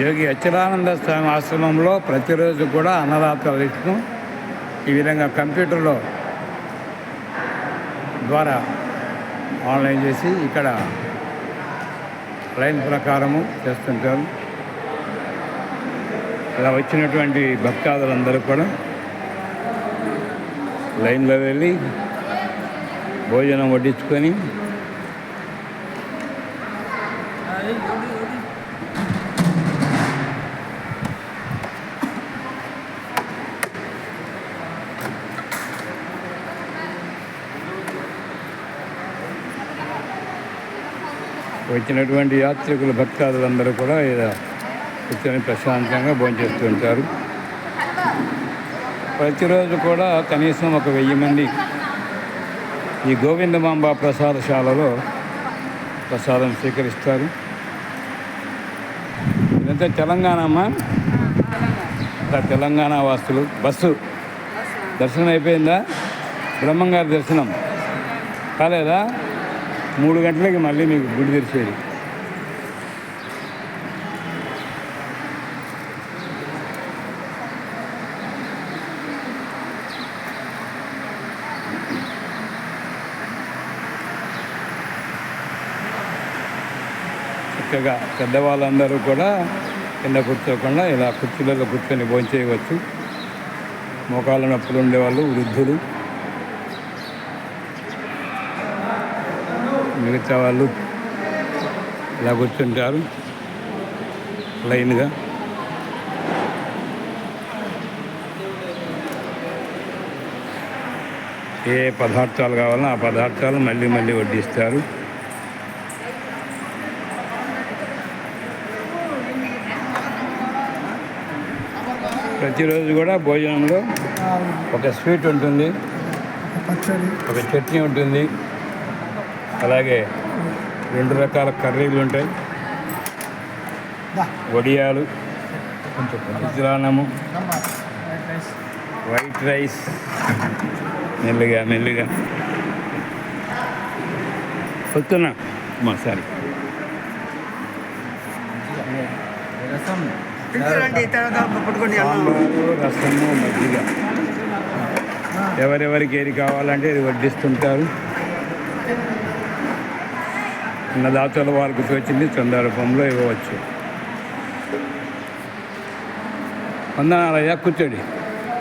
యోగి అచ్యుతానంద స్వామి ఆశ్రమంలో ప్రతిరోజు కూడా అన్నదాతల లిస్టును ఈ విధంగా కంప్యూటర్లో ద్వారా ఆన్లైన్ చేసి ఇక్కడ లైన్ ప్రకారము చేస్తుంటారు. ఇలా వచ్చినటువంటి భక్తాదులందరూ కూడా లైన్లో వెళ్ళి భోజనం వడ్డించుకొని వచ్చినటువంటి యాత్రికులు భక్తాదులందరూ కూడా కూర్చొని ప్రశాంతంగా భోంచేస్తూ ఉంటారు. ప్రతిరోజు కూడా కనీసం ఒక వెయ్యి మంది ఈ గోవిందమాంబ ప్రసాదశాలలో ప్రసాదం స్వీకరిస్తారు. ఇదంతా తెలంగాణ అమ్మా? తెలంగాణ వాసులు. బస్సు. దర్శనం అయిపోయిందా? బ్రహ్మంగారి దర్శనం. కాలేదా? మూడు గంటలకి మళ్ళీ మీకు గుడి తెరిచేది. చక్కగా పెద్దవాళ్ళందరూ కూడా కింద కూర్చోకుండా ఇలా కుర్చీలలో కూర్చొని భోంచేయవచ్చు. మోకాళ్ళ నొప్పులు ఉండేవాళ్ళు వృద్ధులు. మిగతా వాళ్ళు ఇలా కూర్చుంటారు. లైన్గా. ఏ పదార్థాలు కావాలన్నా ఆ పదార్థాలు మళ్ళీ మళ్ళీ వడ్డిస్తారు. ప్రతిరోజు కూడా భోజనంలో ఒక స్వీట్ ఉంటుంది. ఒక చట్నీ ఉంటుంది. అలాగే రెండు రకాల కర్రీలు ఉంటాయి. వడియాలు చిత్రాన్నము వైట్ రైస్. వైట్ రైస్ మెల్లిగా మెల్లిగా. వస్తున్నా. మా సారీ. రసము మజ్జిగ. ఎవరెవరికి ఏది కావాలంటే ఇది వడ్డిస్తుంటారు. అన్నదాతల వారికి తోచింది సందర్భంలో రూపంలో ఇవ్వవచ్చు. వందనాలయ్యా కూర్చోడి.